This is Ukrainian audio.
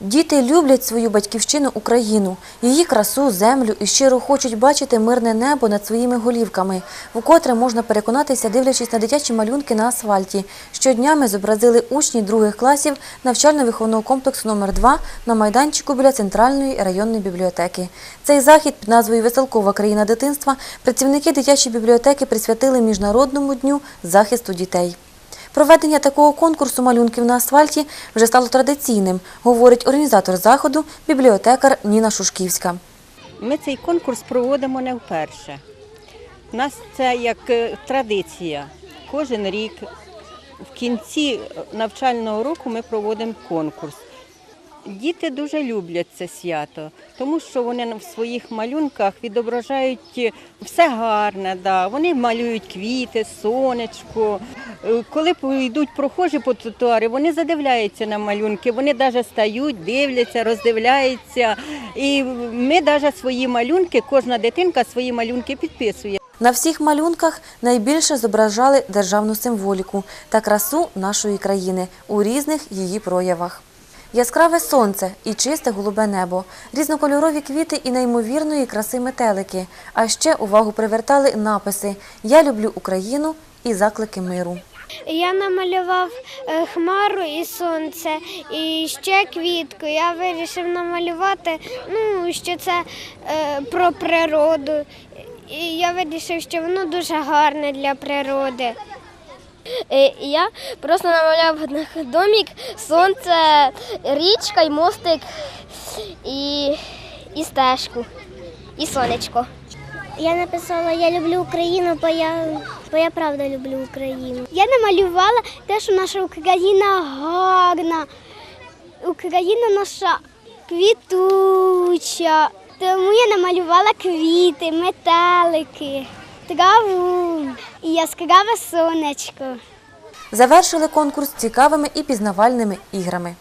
Діти люблять свою батьківщину Україну, її красу, землю і щиро хочуть бачити мирне небо над своїми голівками, вкотре можна переконатися, дивлячись на дитячі малюнки на асфальті. Щоднями зобразили учні других класів навчально-виховного комплексу номер 2 на майданчику біля центральної районної бібліотеки. Цей захід під назвою Веселкова країна дитинства працівники дитячої бібліотеки присвятили Міжнародному дню захисту дітей. Проведення такого конкурсу малюнків на асфальті вже стало традиційним, говорить організатор заходу, бібліотекар Ніна Шушківська. Ми цей конкурс проводимо не вперше. У нас це як е, традиція. Кожен рік в кінці навчального року ми проводимо конкурс. Діти дуже люблять це свято, тому що вони в своїх малюнках відображають все гарне. Да. Вони малюють квіти, сонечко. Е, Коли йдуть прохожі по тротуарі, вони задивляються на малюнки, вони навіть стають, дивляться, роздивляються. І ми навіть свої малюнки, кожна дитинка свої малюнки підписує. На всіх малюнках найбільше зображали державну символіку та красу нашої країни у різних її проявах. Яскраве сонце і чисте голубе небо, різнокольорові квіти і неймовірної краси метелики. А ще увагу привертали написи Я люблю Україну і заклики миру. Я намалював е, хмару і сонце, і ще квітку. Я вирішив намалювати, ну, що це е, про природу. І я вирішив, що воно дуже гарне для природи. Е, Я просто намаляв домик, сонце, річка і мостик, і, і стежку, і сонечко. Я написала Я люблю Україну, бо я, бо я правда люблю Україну. Я намалювала те, що наша Україна гарна. Україна наша квітуча. Тому я намалювала квіти, метелики, траву і яскраве сонечко. Завершили конкурс цікавими і пізнавальними іграми.